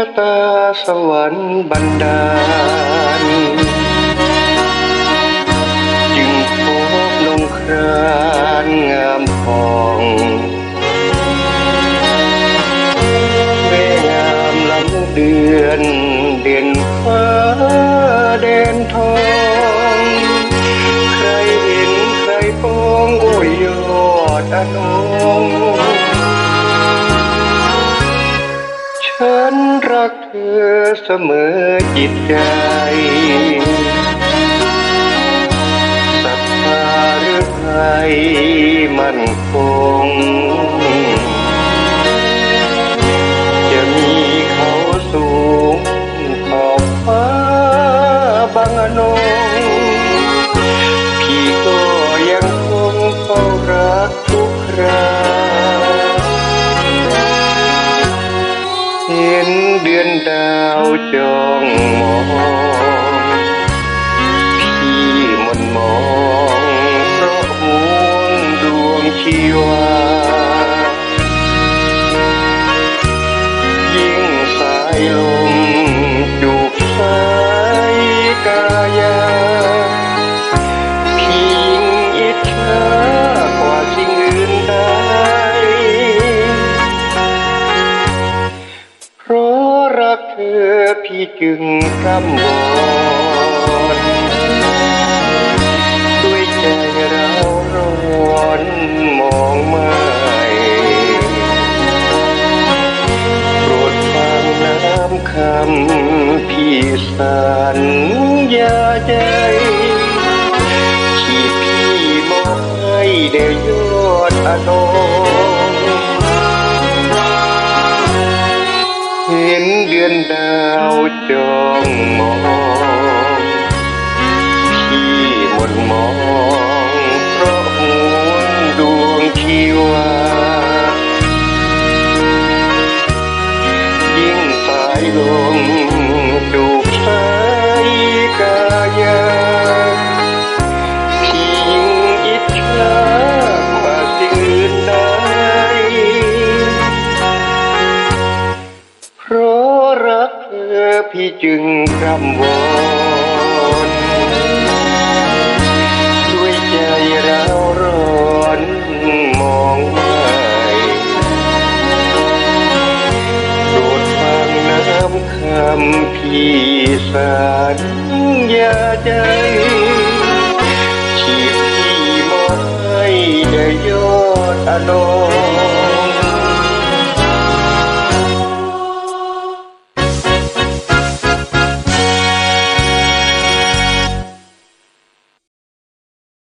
ะตาสวรรค์บันดาล จึงพบลงครานงามทองแม่งามลำเดือนเด่นฟ้าแดนทอง ใครเห็นใครปองโอ้ยยอดอนง รักเธอเสมอจิตใจ เดือ รักเธอพี่จึงกำวอนด้วยใจเราร้อนมองไม่โปรดฟังน้ำคำพี่สัญญาใจที่พี่มอบให้ได้ยอดอน ดือนดาวจองมองพี่หมดมอง เพราะหวนดวงชีวา ยิ่งสายลม พี่จึงกำวอนด้วยใจเราร้อนมองไม่โปรดฟังน้ำคำพี่สัญญาใจที่พี่มอบให้ได้ยอดอนง